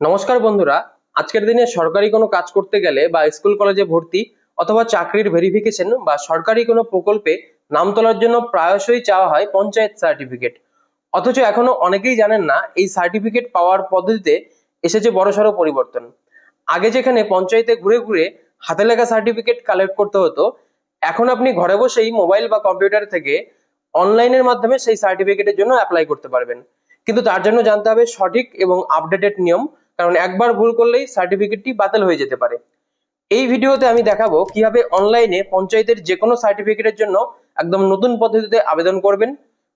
নমস্কার বন্ধুরা, আজকের দিনে সরকারি কোনো কাজ করতে গেলে বা স্কুল কলেজে ভর্তি অথবা চাকরির ভেরিফিকেশন বা সরকারি কোনো প্রকল্পে নাম তোলার জন্য প্রায়শই চাওয়া হয় পঞ্চায়েত সার্টিফিকেট অথচ এখনও অনেকেই জানেন না, এই সার্টিফিকেট পাওয়ার পদ্ধতিতে এসেছে বড়সড় পরিবর্তন। আগে যেখানে পঞ্চায়েতে ঘুরে ঘুরে হাতে লেখা সার্টিফিকেট কালেক্ট করতে হতো, এখন আপনি ঘরে বসেই মোবাইল বা কম্পিউটার থেকে অনলাইনের মাধ্যমে সেই সার্টিফিকেটের জন্য অ্যাপ্লাই করতে পারবেন। কিন্তু তার জন্য জানতে হবে সঠিক এবং আপডেটেড নিয়ম কারণ একবার ভুল করলেই সার্টিফিকেটটি বাতিল হয়ে যেতে পারে। এই ভিডিওতে আমি দেখাবো কীভাবে অনলাইনে পঞ্চায়েতের যে কোনো সার্টিফিকেটের জন্য একদম নতুন পদ্ধতিতে আবেদন করবেন,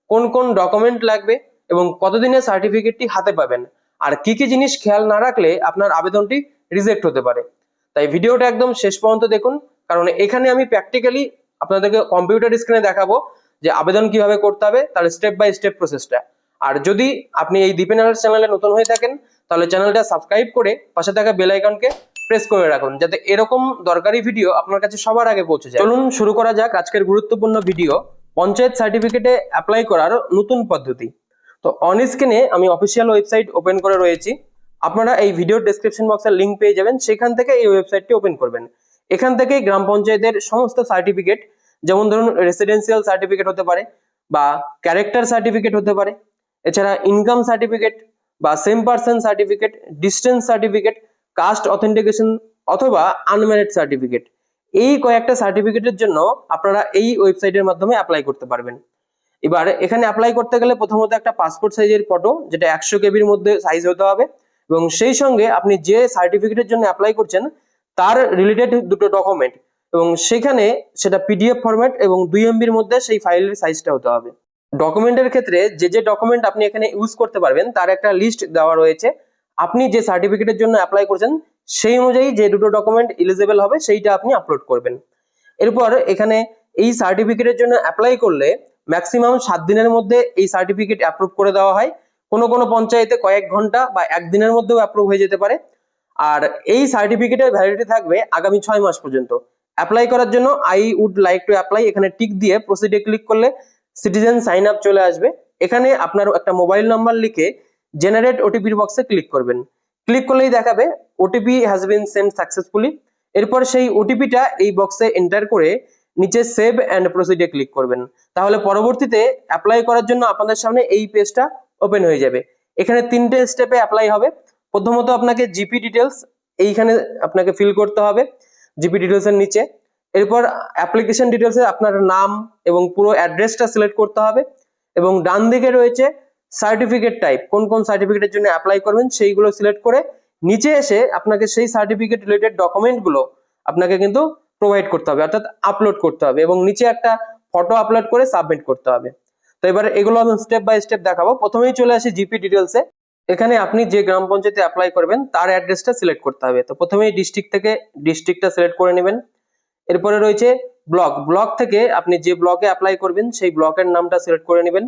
কোন কোন ডকুমেন্ট লাগবে এবং কতদিনে সার্টিফিকেটটি হাতে পাবেন, আর কি কি জিনিস খেয়াল না রাখলে আপনার আবেদনটি রিজেক্ট হতে পারে। তাই ভিডিওটা একদম শেষ পর্যন্ত দেখুন, কারণ এখানে আমি প্র্যাকটিক্যালি আপনাদেরকে কম্পিউটার স্ক্রিনে দেখাবো যে আবেদন কীভাবে করতে হবে, তার স্টেপ বাই স্টেপ প্রসেসটা আর যদি আপনি এই দীপেন চ্যানেলে নতুন হয়ে থাকেন তাহলে চ্যানেলটা সাবস্ক্রাইব করে পাশে থাকা বেল আইকনকে প্রেস করে রাখুন, যাতে এরকম দরকারি ভিডিও আপনার কাছে সবার আগে পৌঁছে যায়। চলুন শুরু করা যাক আজকের গুরুত্বপূর্ণ ভিডিও পঞ্চায়েত সার্টিফিকেটে অ্যাপ্লাই করার নতুন পদ্ধতি। তো অন স্ক্রিনে আমি অফিসিয়াল ওয়েবসাইট ওপেন করে রয়েছি। আপনারা এই ভিডিও ডেসক্রিপশন বক্সের লিংক পেয়ে যাবেন, সেখান থেকে এই ওয়েবসাইটটি ওপেন করবেন। এখান থেকেই গ্রাম পঞ্চায়েতের সমস্ত সার্টিফিকেট যেমন ধরুন রেসিডেন্সিয়াল সার্টিফিকেট হতে পারে বা ক্যারেক্টার সার্টিফিকেট হতে পারে। এছাড়া ইনকাম সার্টিফিকেট বা same person certificate distance certificate caste authentication অথবা আনম্যারিড সার্টিফিকেট এই কয়েকটা সার্টিফিকেটের জন্য আপনারা এই ওয়েবসাইটের মাধ্যমে অ্যাপ্লাই করতে পারবেন। এবার এখানে অ্যাপ্লাই করতে গেলে প্রথমত একটা পাসপোর্ট সাইজের ফটো যেটা একশো কেবির মধ্যে সাইজ হতে হবে এবং সেই সঙ্গে আপনি যে সার্টিফিকেটের জন্য অ্যাপ্লাই করছেন, তার রিলেটেড দুটো ডকুমেন্ট এবং সেখানে সেটা পিডিএফ ফরম্যাট এবং দুই এমবির মধ্যে সেই ফাইলের সাইজটা হতে হবে। ডকুমেন্টের ক্ষেত্রে যে যে ডকুমেন্ট আপনি এখানে ইউজ করতে পারবেন, তার একটা লিস্ট দেওয়া রয়েছে। আপনি যে সার্টিফিকেটের জন্য অ্যাপ্লাই করছেন, সেই অনুযায়ী যে দুটো ডকুমেন্ট এলিজিবল হবে, সেইটা আপনি আপলোড করবেন। এরপর এখানে এই সার্টিফিকেটের জন্য অ্যাপ্লাই করলে ম্যাক্সিমাম সাত দিনের মধ্যে এই সার্টিফিকেট অ্যাপ্রুভ করে দেওয়া হয়। কোনো কোনো পঞ্চায়েতে কয়েক ঘণ্টা বা একদিনের মধ্যেও অ্যাপ্রুভ হয়ে যেতে পারে। আর এই সার্টিফিকেটের ভ্যালিডিটি থাকবে আগামী ছয় মাস পর্যন্ত। অ্যাপ্লাই করার জন্য I would like to apply এখানে টিক দিয়ে প্রসিডে ক্লিক করলে সিটিজেন সাইন আপ চলে আসবে। এখানে আপনার একটা মোবাইল নাম্বার লিখে জেনারেট ওটিপির বক্সে ক্লিক করবেন। ক্লিক করলেই দেখাবে OTP has been send successfully এরপর সেই ওটিপিটা এই বক্সে এন্টার করে নিচে সেভ অ্যান্ড প্রসিডে ক্লিক করবেন। তাহলে পরবর্তীতে অ্যাপ্লাই করার জন্য আপনাদের সামনে এই পেজটা ওপেন হয়ে যাবে। এখানে তিনটে স্টেপে অ্যাপ্লাই হবে। প্রথমত আপনাকে জিপি ডিটেলস এইখানে আপনাকে ফিল করতে হবে। জিপি ডিটেলস এর নিচে। এরপর অ্যাপ্লিকেশন ডিটেলসে আপনার নাম এবং পুরো অ্যাড্রেসটা সিলেক্ট করতে হবে এবং ডান দিকে রয়েছে সার্টিফিকেট টাইপ কোন কোন সার্টিফিকেটের জন্য অ্যাপ্লাই করবেন সেইগুলো সিলেক্ট করে নিচে এসে আপনাকে সেই সার্টিফিকেট রিলেটেড ডকুমেন্টগুলো আপনাকে কিন্তু প্রোভাইড করতে হবে, অর্থাৎ আপলোড করতে হবে এবং নিচে একটা ফটো আপলোড করে সাবমিট করতে হবে। তো এবার এগুলো আমি স্টেপ বাই স্টেপ দেখাবো। প্রথমেই চলে আসি জিপি ডিটেলসে এখানে আপনি যে গ্রাম পঞ্চায়েতে অ্যাপ্লাই করবেন, তার অ্যাড্রেসটা সিলেক্ট করতে হবে। তো প্রথমেই ডিস্ট্রিক্ট থেকে ডিস্ট্রিক্টটা সিলেক্ট করে নেবেন। এরপরে রয়েছে ব্লক ব্লক থেকে আপনি যে ব্লকে অ্যাপ্লাই করবেন, সেই ব্লকের নামটা সিলেক্ট করে নেবেন।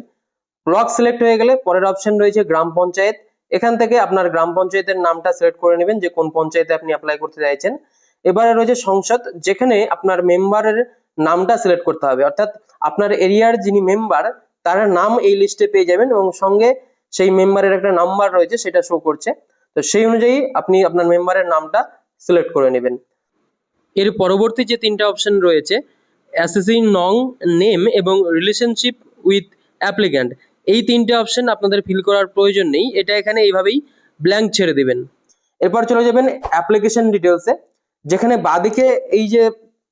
ব্লক সিলেক্ট হয়ে গেলে পরের অপশন রয়েছে গ্রাম পঞ্চায়েত। এখান থেকে আপনার গ্রাম পঞ্চায়েতের নামটা সিলেক্ট করে নেবেন যে কোন পঞ্চায়েতে আপনি অ্যাপ্লাই করতে চাইছেন। এবারে রয়েছে সংসদ, যেখানে আপনার মেম্বারের নামটা সিলেক্ট করতে হবে। অর্থাৎ আপনার এরিয়ার যিনি মেম্বার তার নাম এই লিস্টে পেয়ে যাবেন এবং সঙ্গে সেই মেম্বারের একটা নাম্বার রয়েছে, সেটা শো করছে। তো সেই অনুযায়ী আপনি আপনার মেম্বারের নামটা সিলেক্ট করে নেবেন। এর পরবর্তী যে তিনটা অপশন রয়েছে অ্যাসেসিং নং নেম এবং রিলেশনশিপ উইথ অ্যাপ্লিক্যান্ট এই তিনটে অপশন আপনাদের ফিল করার প্রয়োজন নেই। এটা এখানে এইভাবেই ব্ল্যাঙ্ক ছেড়ে দেবেন। এরপর চলে যাবেন অ্যাপ্লিকেশন ডিটেলসে যেখানে বাদিকে এই যে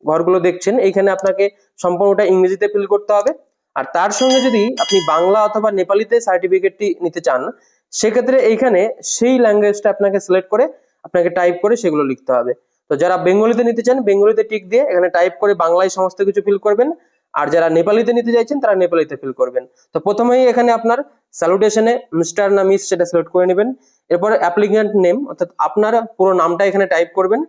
ঘরগুলো দেখছেন, এইখানে আপনাকে সম্পূর্ণটা ইংরেজিতে ফিল করতে হবে। আর তার সঙ্গে যদি আপনি বাংলা অথবা নেপালিতে সার্টিফিকেটটি নিতে চান, সেক্ষেত্রে এইখানে সেই ল্যাঙ্গুয়েজটা আপনাকে সিলেক্ট করে আপনাকে টাইপ করে সেগুলো লিখতে হবে। তো যারা বেঙ্গলিতে নিতে চান, বেঙ্গলিতে টিক দিয়ে এখানে টাইপ করে বাংলায় সমস্ত কিছু ফিল করবেন। আর যারা নেপালিতে নিতে চাইছেন, তারা নেপালিতে ফিল করবেন। তো প্রথমেই এখানে আপনার স্যালুটেশনে মিস্টার না মিস সেটা সিলেক্ট করে নেবেন। এরপর অ্যাপ্লিকেন্ট নেম অর্থাৎ আপনার পুরো নামটা এখানে টাইপ করবেন।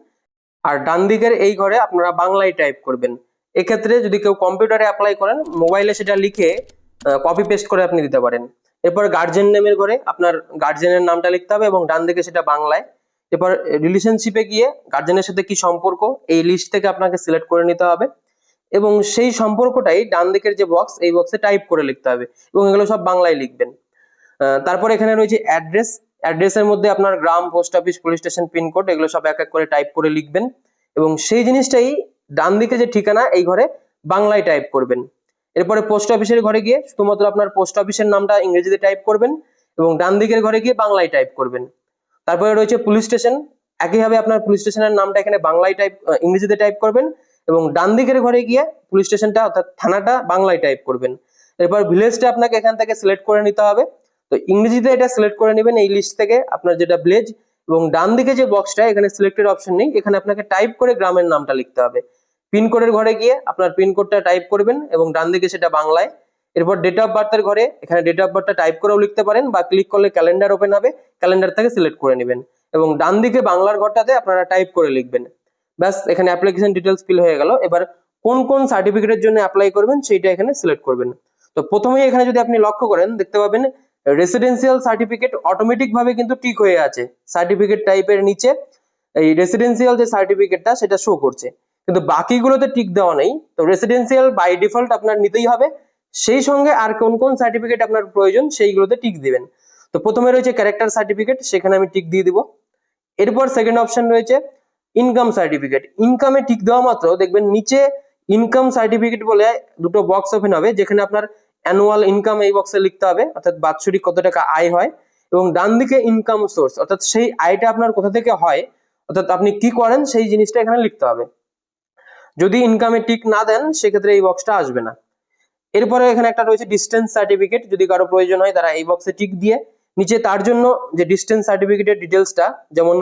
আর ডান দিকের এই ঘরে আপনারা বাংলায় টাইপ করবেন। এক্ষেত্রে যদি কেউ কম্পিউটারে অ্যাপ্লাই করেন মোবাইলে সেটা লিখে কপি পেস্ট করে আপনি দিতে পারেন। এরপর গার্জেন নেমের ঘরে আপনার গার্জেনের নামটা লিখতে হবে এবং ডান দিকে সেটা বাংলায়। এরপর রিলেশনশিপে গিয়ে গার্জেনের সাথে কি সম্পর্ক, এই লিস্ট থেকে আপনাকে সিলেক্ট করে নিতে হবে এবং সেই সম্পর্কটাই ডান দিকের যে বক্স এই বক্সে টাইপ করে লিখতে হবে এবং এগুলো সব বাংলায় লিখবেন। তারপর এখানে রয়েছে অ্যাড্রেস অ্যাড্রেসের মধ্যে আপনার গ্রাম post office police station pincode এগুলো সব এক এক করে টাইপ করে লিখবেন এবং সেই জিনিসটাই ডান দিকে যে ঠিকানা, এই ঘরে বাংলায় টাইপ করবেন। এরপরে পোস্ট অফিসের ঘরে গিয়ে শুধুমাত্র আপনার পোস্ট অফিসের নামটা ইংরেজিতে টাইপ করবেন এবং ডান দিকের ঘরে গিয়ে বাংলায় টাইপ করবেন। তারপরে রয়েছে পুলিশ স্টেশন একইভাবে আপনার পুলিশ স্টেশনের নামটা এখানে বাংলায় টাইপ ইংরেজিতে টাইপ করবেন এবং ডান দিকের ঘরে গিয়ে পুলিশ স্টেশনটা অর্থাৎ থানাটা বাংলায় টাইপ করবেন। এরপর ভিলেজটা আপনাকে এখান থেকে সিলেক্ট করে নিতে হবে। তো ইংরেজিতে এটা সিলেক্ট করে নেবেন এই লিস্ট থেকে আপনার যেটা ভিলেজ এবং ডান দিকে যে বক্সটা এখানে সিলেক্টেড অপশন নেই। এখানে আপনাকে টাইপ করে গ্রামের নামটা লিখতে হবে। পিনকোডের ঘরে গিয়ে আপনার পিনকোডটা টাইপ করবেন এবং ডান দিকে সেটা বাংলায় এরপর ডেট অফ বার্থের ঘরে এখানে ডেট অফ বার্থটা টাইপ করেও লিখতে পারেন বা ক্লিক করলে ক্যালেন্ডার ওপেন হবে ক্যালেন্ডার থেকে সিলেক্ট করে নেবেন। এবং ডান দিকে বাংলার ঘরটাতে আপনারা টাইপ করে লিখবেন। ব্যাস, এখানে অ্যাপ্লিকেশন ডিটেলস ফিল হয়ে গেল। এবার কোন কোন সার্টিফিকেটের জন্য অ্যাপ্লাই করবেন সেইটা এখানে সিলেক্ট করবেন। তো প্রথমেই এখানে যদি আপনি লক্ষ্য করেন, দেখতে পাবেন রেসিডেন্সিয়াল সার্টিফিকেট অটোমেটিক ভাবে কিন্তু টিক হয়ে আছে। সার্টিফিকেট টাইপের নিচে এই রেসিডেন্সিয়াল যে সার্টিফিকেটটা সেটা শো করছে। কিন্তু বাকিগুলোতে টিক দেওয়া নেই। তো রেসিডেন্সিয়াল বাই ডিফল্ট আপনার নিতেই হবে। সেই সঙ্গে আর কোন কোন সার্টিফিকেট আপনার প্রয়োজন, সেইগুলোতে টিক দিবেন। তো প্রথমে রয়েছে ক্যারেক্টার সার্টিফিকেট সেখানে আমি টিক দিয়ে দিব। এরপর সেকেন্ড অপশন রয়েছে ইনকাম সার্টিফিকেট ইনকামে টিক দেওয়া মাত্র, দেখবেন নিচে ইনকাম সার্টিফিকেট বলে দুটো বক্স ওপেন হবে, যেখানে আপনার অ্যানুয়াল ইনকাম এই বক্সে লিখতে হবে, অর্থাৎ বাৎসরিক কত টাকা আয় হয়, এবং ডান দিকে ইনকাম সোর্স অর্থাৎ সেই আয়টা আপনার কোথা থেকে হয়, অর্থাৎ আপনি কি করেন, সেই জিনিসটা এখানে লিখতে হবে। যদি ইনকামে টিক না দেন, সেক্ষেত্রে এই বক্সটা আসবে না। এরপরে এখানে একটা রয়েছে ডিস্টেন্স সার্টিফিকেট যদি কারও প্রয়োজন হয় তারা এই বক্সে টিক দিয়ে নিচে তার জন্য যে ডিস্টেন্স সার্টিফিকেটের ডিটেলসটা যেমন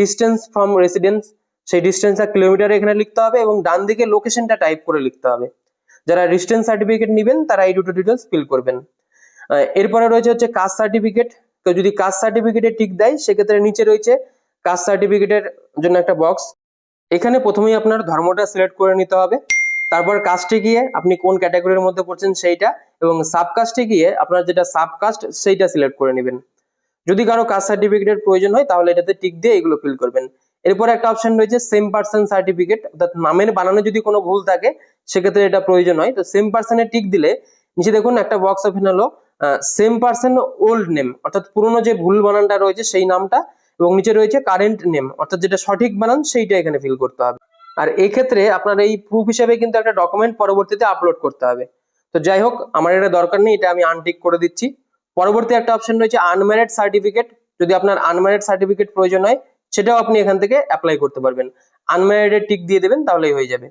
ডিস্টেন্স ফ্রম রেসিডেন্স সেই ডিস্টেন্সটা কিলোমিটারে এখানে লিখতে হবে এবং ডান দিকে লোকেশনটা টাইপ করে লিখতে হবে। যারা ডিস্টেন্স সার্টিফিকেট নেবেন, তারা এই দুটো ডিটেলস ফিল করবেন। এরপরে রয়েছে হচ্ছে কাস্ট সার্টিফিকেট তো যদি কাস্ট সার্টিফিকেটে টিক দেয়, সেক্ষেত্রে নিচে রয়েছে কাস্ট সার্টিফিকেটের জন্য একটা বক্স এখানে প্রথমেই আপনার ধর্মটা সিলেক্ট করে নিতে হবে। তারপর কাস্টে গিয়ে আপনি কোন ক্যাটাগরির মধ্যে পড়ছেন সেইটা এবং সাবকাস্টে গিয়ে আপনার যেটা সাবকাস্ট সেইটা সিলেক্ট করে নেবেন। যদি কারও কাস্ট সার্টিফিকেটের প্রয়োজন হয় তাহলে এটাতে টিক দিয়ে এগুলো ফিল করবেন। এরপর একটা অপশন রয়েছে সেম পার্সন সার্টিফিকেট অর্থাৎ নামের বানানো যদি কোনো ভুল থাকে, সেক্ষেত্রে এটা প্রয়োজন হয়। তো সেম পার্সনে টিক দিলে নিচে দেখুন একটা বক্স ওপেন হলো সেম পার্সন ওল্ড নেম অর্থাৎ পুরনো যে ভুল বানানটা রয়েছে সেই নামটা এবং নিচে রয়েছে কারেন্ট নেম অর্থাৎ যেটা সঠিক বানান সেইটা এখানে ফিল করতে হবে। আর এই ক্ষেত্রে আপনার এই প্রুফ হিসেবে কিন্তু একটা ডকুমেন্ট পরবর্তীতে আপলোড করতে হবে। তো যাই হোক, আমার এটা দরকার নেই, এটা আমি আনটিক করে দিচ্ছি। পরবর্তী একটা অপশন রয়েছে আনম্যারিড সার্টিফিকেট যদি আপনার আনম্যারিড সার্টিফিকেট প্রয়োজন হয়, সেটাও আপনি এখান থেকে অ্যাপ্লাই করতে পারবেন। আনম্যারিডের টিক দিয়ে দেবেন, তাহলেই হয়ে যাবে।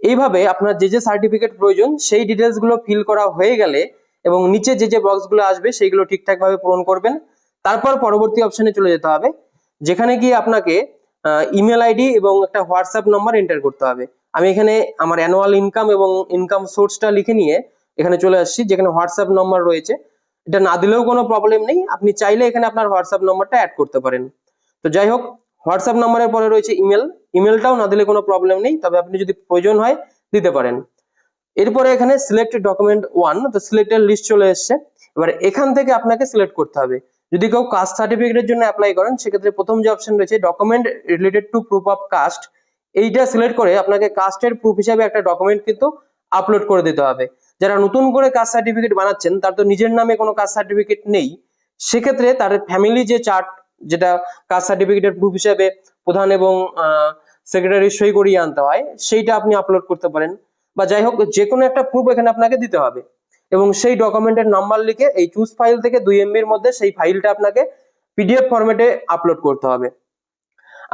এইভাবে আপনার যে যে সার্টিফিকেট প্রয়োজন, সেই ডিটেলসগুলো ফিল করা হয়ে গেলে এবং নিচে যে যে বক্সগুলো আসবে, সেইগুলো ঠিকঠাক ভাবে পূরণ করবেন। তারপর পরবর্তী অপশনে চলে যেতে হবে, যেখানে গিয়ে আপনাকে ইমেল আইডি এবং একটা হোয়াটসঅ্যাপ নাম্বার এন্টার করতে হবে। আমি এখানে আমার অ্যানুয়াল ইনকাম এবং ইনকাম সোর্সটা লিখে নিয়ে এখানে চলে আসছি, যেখানে হোয়াটসঅ্যাপ নাম্বার রয়েছে। এটা না দিলেও কোনো প্রবলেম নেই। আপনি চাইলে এখানে আপনার হোয়াটসঅ্যাপ নাম্বারটা অ্যাড করতে পারেন। তো যাই হোক হোয়াটসঅ্যাপ নাম্বারের পরে রয়েছে ইমেল ইমেলটাও না দিলে কোনো প্রবলেম নেই, তবে আপনি যদি প্রয়োজন হয় দিতে পারেন। এরপরে এখানে সিলেক্ট ডকুমেন্ট ওয়ান তো সিলেক্টের লিস্ট চলে এসছে। এবার এখান থেকে আপনাকে সিলেক্ট করতে হবে। যদি কেউ কাস্ট সার্টিফিকেটের জন্য অ্যাপ্লাই করেন, সেক্ষেত্রে প্রথম যে অপশন রয়েছে document related to proof of caste এইটা সিলেক্ট করে আপনাকে কাস্টের প্রুফ হিসাবে একটা ডকুমেন্ট কিন্তু আপলোড করে দিতে হবে। যারা নতুন করে কাস্ট সার্টিফিকেট বানাচ্ছেন, তার তো নিজের নামে কোনো কাস্ট সার্টিফিকেট নেই, সেক্ষেত্রে তার ফ্যামিলি যে চার্ট যেটা কাস্ট সার্টিফিকেটের প্রুফ হিসেবে প্রধান এবং সেক্রেটারি সই করিয়ে আনতে হয়, সেইটা আপনি আপলোড করতে পারেন। বা যাই হোক, যে কোনো একটা প্রুফ এখানে আপনাকে দিতে হবে। এবং সেই ডকুমেন্টের নাম্বার লিখে এই চুজ ফাইল থেকে দুই এমবির মধ্যে সেই ফাইলটা আপনাকে পিডিএফ ফরম্যাটে আপলোড করতে হবে।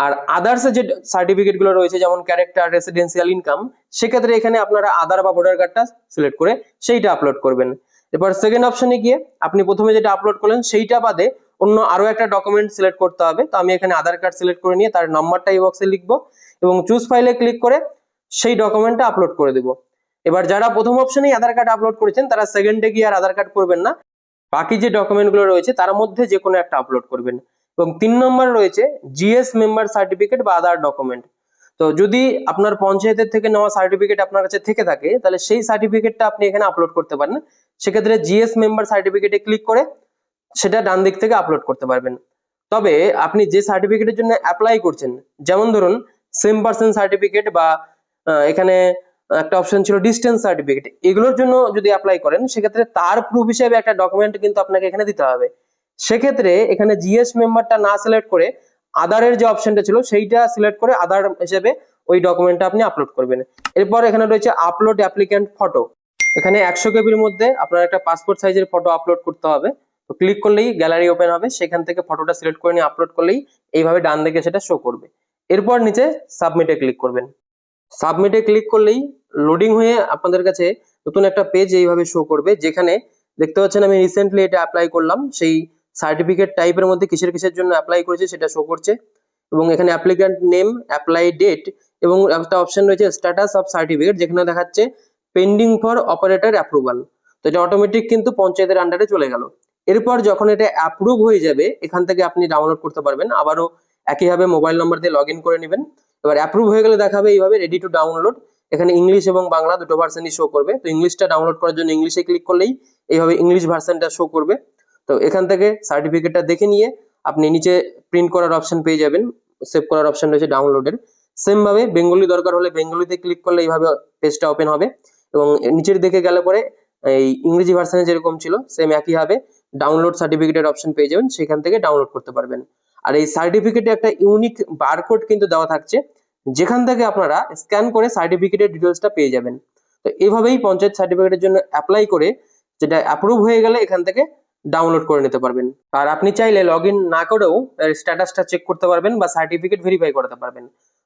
আর আদার্স যে সার্টিফিকেটগুলো রয়েছে, যেমন ক্যারেক্টার রেসিডেন্সিয়াল ইনকাম সেক্ষেত্রে এখানে আপনারা আধার বা ভোটার কার্ডটা সিলেক্ট করে সেইটা আপলোড করবেন। এবার সেকেন্ড অপশনে গিয়ে আপনি প্রথমে যেটা আপলোড করলেন, সেইটা বাদে অন্য আরও একটা ডকুমেন্ট সিলেক্ট করতে হবে। তো আমি এখানে আধার কার্ড সিলেক্ট করে নিয়ে তার নাম্বারটা এই বক্সে লিখব এবং চুজ ফাইলে ক্লিক করে সেই ডকুমেন্টটা আপলোড করে দেবো। এবার যারা প্রথম অপশনেই আধার কার্ড আপলোড করেছেন, তারা সেকেন্ডে গিয়ে আর আধার কার্ড করবেন না। বাকি যে ডকুমেন্টগুলো রয়েছে, তার মধ্যে যে কোনো একটা আপলোড করবেন। এবং তিন নম্বর রয়েছে জিএস মেম্বার সার্টিফিকেট বা আদার ডকুমেন্ট তো যদি আপনার পঞ্চায়েতের থেকে নেওয়া সার্টিফিকেট আপনার কাছে থেকে থাকে, তাহলে সেই সার্টিফিকেটটা আপনি এখানে আপলোড করতে পারেন। সেক্ষেত্রে জিএস মেম্বার সার্টিফিকেটে ক্লিক করে সেটা ডান দিক থেকে আপলোড করতে পারবেন। তবে আপনি যে সার্টিফিকেটের জন্য অ্যাপ্লাই করছেন, যেমন ধরুন সেম পার্সন সার্টিফিকেট বা এখানে একটা অপশন ছিল ডিস্টেন্স সার্টিফিকেট এগুলোর জন্য যদি অ্যাপ্লাই করেন, সেক্ষেত্রে তার প্রুফ হিসেবে একটা ডকুমেন্ট কিন্তু আপনাকে এখানে দিতে হবে। সেক্ষেত্রে এখানে জিএস মেম্বারটা না সিলেক্ট করে আদারের যে অপশনটা ছিল, সেইটা সিলেক্ট করে আদার হিসেবে ওই ডকুমেন্টটা আপনি আপলোড করবেন। এরপর এখানে রয়েছে আপলোড অ্যাপ্লিক্যান্ট ফটো এখানে একশো কেবির মধ্যে আপনার একটা পাসপোর্ট সাইজের ফটো আপলোড করতে হবে। তো ক্লিক করলেই গ্যালারি ওপেন হবে। সেখান থেকে ফটোটা সিলেক্ট করে নিয়ে আপলোড করলেই এইভাবে ডান দিকে সেটা শো করবে। এরপর নিচে সাবমিটে ক্লিক করবেন। সাবমিটে ক্লিক করলেই লোডিং হয়ে আপনাদের কাছে নতুন একটা পেজ এইভাবে শো করবে, যেখানে দেখতে পাচ্ছেন আমি রিসেন্টলি এটা অ্যাপ্লাই করলাম। সেই সার্টিফিকেট টাইপের মধ্যে কিসের কিসের জন্য অ্যাপ্লাই করেছে সেটা শো করছে। এবং এখানে অ্যাপ্লিক্যান্ট নেম অ্যাপ্লাই ডেট এবং একটা অপশন রয়েছে স্ট্যাটাস অফ সার্টিফিকেট যেখানে দেখাচ্ছে পেন্ডিং ফর অপারেটর অ্যাপ্রুভাল তো এটা অটোমেটিক কিন্তু পঞ্চায়েতের আন্ডারে চলে গেল। এরপর যখন এটা অ্যাপ্রুভ হয়ে যাবে, এখান থেকে আপনি ডাউনলোড করতে পারবেন। আবারও একইভাবে মোবাইল নাম্বার দিয়ে লগ করে নেবেন। এবার অ্যাপ্রুভ হয়ে গেলে দেখাবে এইভাবে রেডি টু ডাউনলোড এখানে ইংলিশ এবং বাংলা দুটো ভার্সনই শো করবে। তো ইংলিশটা ডাউনলোড করার জন্য ইংলিশে ক্লিক করলেই এইভাবে ইংলিশ ভার্সনটা শো করবে। তো এখান থেকে সার্টিফিকেটটা দেখে নিয়ে আপনি নিচে প্রিন্ট করার অপশন পেয়ে যাবেন সেভ করার অপশন রয়েছে ডাউনলোডের সেম ভাবে বেঙ্গলি দরকার হলে বেঙ্গলিতে ক্লিক করলে এইভাবে পেজটা ওপেন হবে এবং নিচের দিকে গেলে পরে এই ইংরেজি ভার্সনে যেরকম ছিল সেম একই ডাউনলোড সার্টিফিকেটের অপশন পেয়ে যাবেন, সেখান থেকে ডাউনলোড করতে পারবেন। আর এই সার্টিফিকেটে একটা ইউনিক বারকোড কিন্তু দেওয়া থাকছে। যেখান থেকে আপনারা স্ক্যান করে সার্টিফিকেটের ডিটেলসটা পেয়ে যাবেন। তো এইভাবেই পঞ্চায়েত সার্টিফিকেটের জন্য অ্যাপ্লাই করে যেটা অ্যাপ্রুভ হয়ে গেলে এখান থেকে ডাউনলোড করে নিতে পারবেন। আর আপনি চাইলে লগ না করেও স্ট্যাটাসটা চেক করতে পারবেন বা সার্টিফিকেট ভেরিফাই করতে পারবেন।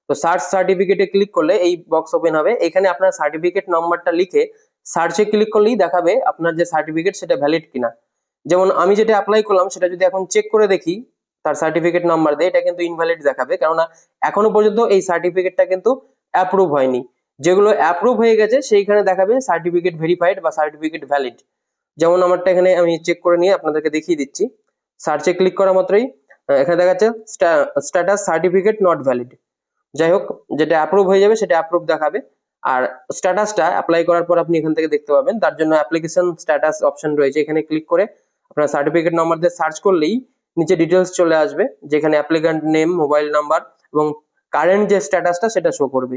তো সার্চ সার্টিফিকেটে ক্লিক করলে এই বক্স ওপেন হবে। এখানে আপনার সার্টিফিকেট নাম্বারটা লিখে সার্চে ক্লিক করলেই দেখাবে আপনার যে সার্টিফিকেট সেটা ভ্যালিড কিনা। যেমন আমি যেটা অ্যাপ্লাই করলাম সেটা যদি এখন চেক করে দেখি তার সার্টিফিকেট নাম্বার দিয়ে এটা কিন্তু ইনভ্যালিড দেখাবে। কেননা এখনও পর্যন্ত এই সার্টিফিকেটটা কিন্তু অ্যাপ্রুভ হয়নি। যেগুলো অ্যাপ্রুভ হয়ে গেছে, সেইখানে দেখাবে সার্টিফিকেট ভেরিফাইড বা সার্টিফিকেট ভ্যালিড যেমন আমারটা এখানে আমি চেক করে নিয়ে আপনাদেরকে দেখিয়ে দিচ্ছি। সার্চে ক্লিক করা মাত্রই এখানে দেখাচ্ছে স্ট্যাটাস সার্টিফিকেট নট ভ্যালিড যাই হোক, যেটা অ্যাপ্রুভ হয়ে যাবে সেটা অ্যাপ্রুভ দেখাবে। আর স্ট্যাটাসটা অ্যাপ্লাই করার পর আপনি এখান থেকে দেখতে পাবেন। তার জন্য অ্যাপ্লিকেশন স্ট্যাটাস অপশন রয়েছে। এখানে ক্লিক করে আপনার সার্টিফিকেট নাম্বার দিয়ে সার্চ করলেই নিচে ডিটেলস চলে আসবে, যেখানে অ্যাপ্লিক্যান্ট নেম মোবাইল নাম্বার এবং কারেন্ট যে স্ট্যাটাসটা সেটা শো করবে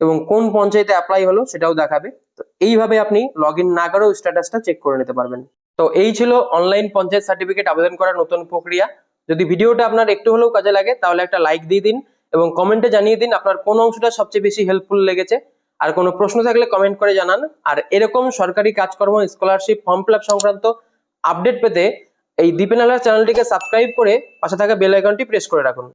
এবং কোন পঞ্চায়েতে অ্যাপ্লাই হলো সেটাও দেখাবে। তো এইভাবে আপনি লগ ইন না করেও স্ট্যাটাসটা চেক করে নিতে পারবেন। তো এই ছিল অনলাইন পঞ্চায়েত সার্টিফিকেট আবেদন করার নতুন প্রক্রিয়া। যদি ভিডিওটা আপনার একটু হলেও কাজে লাগে, তাহলে একটা লাইক দিয়ে দিন এবং কমেন্টে জানিয়ে দিন আপনার কোন অংশটা সবচেয়ে বেশি হেল্পফুল লেগেছে। আর কোনো প্রশ্ন থাকলে কমেন্ট করে জানান। আর এরকম সরকারি কাজকর্ম স্কলারশিপ ফর্ম ফিল সংক্রান্ত আপডেট পেতে এই দীপেনালার চ্যানেলটিকে সাবস্ক্রাইব করে পাশে থাকা বেল আইকনটি প্রেস করে রাখুন।